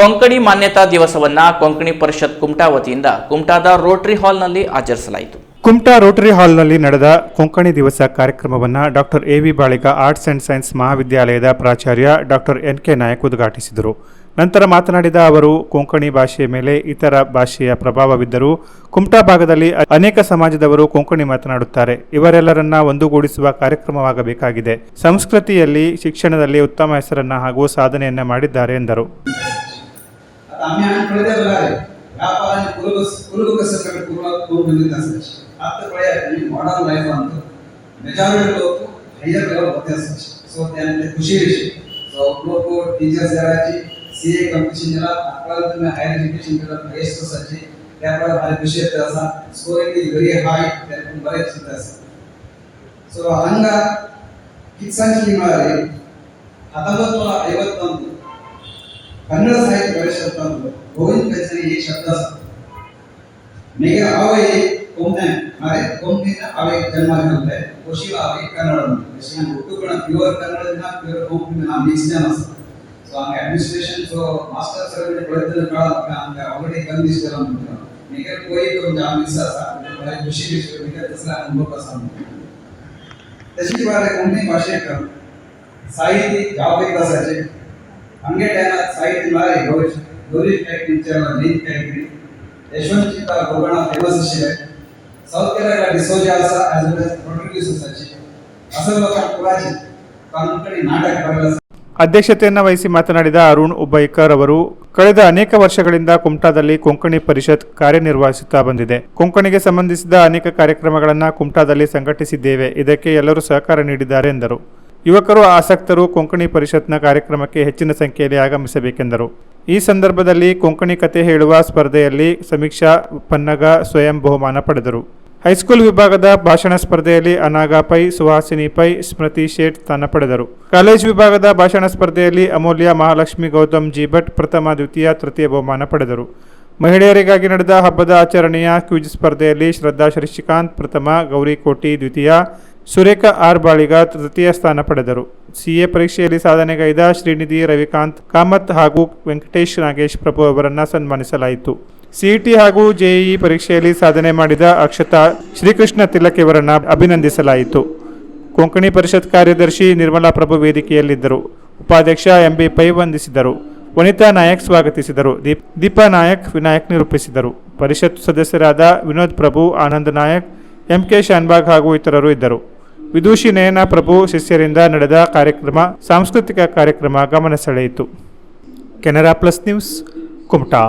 ಕೊಂಕಣಿ ಮಾನ್ಯತಾ ದಿವಸವನ್ನ ಕೊಂಕಣಿ ಪರಿಷತ್ ಕುಮಟಾ ವತಿಯಿಂದ ಕುಮಟಾದ ರೋಟರಿ ಹಾಲ್ನಲ್ಲಿ ಆಚರಿಸಲಾಯಿತು. ಕುಮಟಾ ರೋಟರಿ ಹಾಲ್ನಲ್ಲಿ ನಡೆದ ಕೊಂಕಣಿ ದಿವಸ ಕಾರ್ಯಕ್ರಮವನ್ನು doctor A V Baliga arts and science ಮಹಾವಿದ್ಯಾಲಯದ ಪ್ರಾಚಾರ್ಯ ಡಾಕ್ಟರ್ ಎನ್ ಕೆ ನಾಯಕ್ ಉದ್ಘಾಟಿಸಿದರು. ನಂತರ ಮಾತನಾಡಿದ ಅವರು, ಕೊಂಕಣಿ ಭಾಷೆಯ ಮೇಲೆ ಇತರ ಭಾಷೆಯ ಪ್ರಭಾವವಿದ್ದರೂ ಕುಮಟಾ ಭಾಗದಲ್ಲಿ ಅನೇಕ ಸಮಾಜದವರು ಕೊಂಕಣಿ ಮಾತನಾಡುತ್ತಾರೆ. ಇವರೆಲ್ಲರನ್ನ ಒಂದುಗೂಡಿಸುವ ಕಾರ್ಯಕ್ರಮವಾಗಬೇಕಾಗಿದೆ. ಸಂಸ್ಕೃತಿಯಲ್ಲಿ, ಶಿಕ್ಷಣದಲ್ಲಿ ಉತ್ತಮ ಹೆಸರನ್ನ ಹಾಗೂ ಸಾಧನೆಯನ್ನ ಮಾಡಿದ್ದಾರೆ ಎಂದರು. आता आम्ही आणि कळते बघा व्यापाराने कुलग कुलग कसं कडे पूर्ण करून दिले असायचे आता कळे आणि मॉडर्न लाईफ आणतो मेजॉरिटी लोक हायर लेवल होते असायचे सो त्याने खुशी विषय सो लोक टीचर्स करायची सी ए कॉम्पिटिशन दिला आपल्याला तुम्ही हायर एज्युकेशन दिला हायेस्ट असायचे त्यामुळे भारी खुशी येते असा स्कोरिंग इज व्हेरी हाय त्यातून बरेच येते असं ಸೊ ಹಂಗ ಕಿತ್ಸಂಚಿ ಮಾಡಿ ಹತ್ತೊಂಬತ್ತು ನೂರ ಐವತ್ತೊಂದು ಕನ್ನಡ ಸಾಹಿತ್ಯ ಪರಿಷತ್ ಅಂತ ಗೋವಿಂದ ಕಚೇರಿ ಈ ಶಬ್ದ ಸ. ಮೇಗ ಅವೈ ಕೊಂತೆ ಮಾರೆ ಕೊಂತಿನ ಅವೈ ಜನ್ಮ ಆಗುತ್ತೆ ಖುಷಿ ಅವೈ ಕನ್ನಡ ವಿಷಯ ಹುಟ್ಟುಗಳ ಪ್ಯೂರ್ ಕನ್ನಡದಿಂದ ಪ್ಯೂರ್ ಕೊಂತಿನ ನಾವು ಮಿಕ್ಸ್ ಜನ ಸೊ ಹಂಗ ಅಡ್ಮಿನಿಸ್ಟ್ರೇಷನ್ ಸೊ ಮಾಸ್ಟರ್ ಸರ್ವಿಸ್ ಬೆಳೆದ ಕಾಲ ಹಂಗ ಆಲ್ರೆಡಿ ಕಂದಿಸ್ತಾರ ಅಂತ ಮೇಗ ಕೋಯಿ ಕೊಂಚ ಮಿಕ್ಸ್ ಅಸ ಖುಷಿ ವಿಷಯ ಮೇಗ ದಸರಾ ಅನುಭವ ಸ तशी बारे कोणती भाषेक साहित्य जबाबदारी असायचे ಹಂಗೆ ಟೈಮ್ ಆಗಿ ಸಾಹಿತ್ಯ ಮಾಡಿ ಗೌರಿ ಗೌರಿ ಟೈಪಿಂಚರ್ ನೀನ್ ಕೈಬಿಡಿ ಯಶವಂತ್ ಚಿತ್ತ ಗೋಗಣ ಫೇಮಸ್ ಶಿವೆ ಸೌತ್ ಕೇರಳ ಡಿಸೋಜಾಲ್ಸ ಆಸ್ ವೆಲ್ ಆಸ್ ಪ್ರೊಡ್ಯೂಸರ್ ಸಚಿ ಅಸಲೋಕ ಕುರಾಜಿ ಕಂಕಣಿ ನಾಟಕ ಬರಲ ಅಧ್ಯಕ್ಷತೆಯನ್ನು ವಹಿಸಿ ಮಾತನಾಡಿದ ಅರುಣ್ ಉಬ್ಬೈಕರ್ ಅವರು, ಕಳೆದ ಅನೇಕ ವರ್ಷಗಳಿಂದ ಕುಮಟಾದಲ್ಲಿ ಕೊಂಕಣಿ ಪರಿಷತ್ ಕಾರ್ಯನಿರ್ವಹಿಸುತ್ತಾ ಬಂದಿದೆ. ಕೊಂಕಣಿಗೆ ಸಂಬಂಧಿಸಿದ ಅನೇಕ ಕಾರ್ಯಕ್ರಮಗಳನ್ನು ಕುಮಟಾದಲ್ಲಿ ಸಂಘಟಿಸಿದ್ದೇವೆ. ಇದಕ್ಕೆ ಎಲ್ಲರೂ ಸಹಕಾರ ನೀಡಿದ್ದಾರೆ ಎಂದರು. ಯುವಕರು ಆಸಕ್ತರು ಕೊಂಕಣಿ ಪರಿಷತ್ನ ಕಾರ್ಯಕ್ರಮಕ್ಕೆ ಹೆಚ್ಚಿನ ಸಂಖ್ಯೆಯಲ್ಲಿ ಆಗಮಿಸಬೇಕೆಂದರು. ಈ ಸಂದರ್ಭದಲ್ಲಿ ಕೊಂಕಣಿ ಕತೆ ಹೇಳುವ ಸ್ಪರ್ಧೆಯಲ್ಲಿ ಸಮೀಕ್ಷಾ ಪನ್ನಗ ಸ್ವಯಂ ಬಹುಮಾನ ಪಡೆದರು. ಹೈಸ್ಕೂಲ್ ವಿಭಾಗದ ಭಾಷಣ ಸ್ಪರ್ಧೆಯಲ್ಲಿ ಅನಾಗ ಪೈ, ಸುಹಾಸಿನಿ ಪೈ, ಸ್ಮೃತಿ ಶೇಟ್ ಸ್ಥಾನ ಪಡೆದರು. ಕಾಲೇಜ್ ವಿಭಾಗದ ಭಾಷಣ ಸ್ಪರ್ಧೆಯಲ್ಲಿ ಅಮೂಲ್ಯ ಮಹಾಲಕ್ಷ್ಮಿ ಗೌತಮ್ ಜಿ ಭಟ್ ಪ್ರಥಮ, ದ್ವಿತೀಯ, ತೃತೀಯ ಬಹುಮಾನ ಪಡೆದರು. ಮಹಿಳೆಯರಿಗಾಗಿ ನಡೆದ ಹಬ್ಬದ ಆಚರಣೆಯ ಕ್ವಿಜ್ ಸ್ಪರ್ಧೆಯಲ್ಲಿ ಶ್ರದ್ಧಾ ಶಶಿಕಾಂತ್ ಪ್ರಥಮ, ಗೌರಿ ಕೋಟಿ ದ್ವಿತೀಯ ಸುರೇಖಾ ಆರ್ ಬಾಳಿಗ ತೃತೀಯ ಸ್ಥಾನ ಪಡೆದರು. ಸಿಎ ಪರೀಕ್ಷೆಯಲ್ಲಿ ಸಾಧನೆಗೈದ ಶ್ರೀನಿಧಿ, ರವಿಕಾಂತ್, ಕಾಮತ್ ಹಾಗೂ ವೆಂಕಟೇಶ್ ನಾಗೇಶ್ ಪ್ರಭು ಅವರನ್ನು ಸನ್ಮಾನಿಸಲಾಯಿತು. ಸಿಇಟಿ ಹಾಗೂ ಜೆಇಇ ಪರೀಕ್ಷೆಯಲ್ಲಿ ಸಾಧನೆ ಮಾಡಿದ ಅಕ್ಷತಾ ಶ್ರೀಕೃಷ್ಣ ತಿಲಕ್ ಇವರನ್ನು ಅಭಿನಂದಿಸಲಾಯಿತು. ಕೊಂಕಣಿ ಪರಿಷತ್ ಕಾರ್ಯದರ್ಶಿ ನಿರ್ಮಲಾ ಪ್ರಭು ವೇದಿಕೆಯಲ್ಲಿದ್ದರು. ಉಪಾಧ್ಯಕ್ಷ ಎಂಬಿ ಪೈ ವಂದಿಸಿದರು. ವನಿತಾ ನಾಯಕ್ ಸ್ವಾಗತಿಸಿದರು. ದೀಪ್, ದೀಪಾ ನಾಯಕ್ ವಿನಾಯಕ್ ನಿರೂಪಿಸಿದರು. ಪರಿಷತ್ ಸದಸ್ಯರಾದ ವಿನೋದ್ ಪ್ರಭು, ಆನಂದ್ ನಾಯಕ್, ಎಂಕೆ ಶಾನ್ಬಾಗ್ ಹಾಗೂ ಇತರರು ಇದ್ದರು. ವಿದೂಷಿ ನಯನ ಪ್ರಭು ಶಿಷ್ಯರಿಂದ ನಡೆದ ಕಾರ್ಯಕ್ರಮ ಸಾಂಸ್ಕೃತಿಕ ಕಾರ್ಯಕ್ರಮ ಗಮನ ಸೆಳೆಯಿತು. Canara plus news Kumta.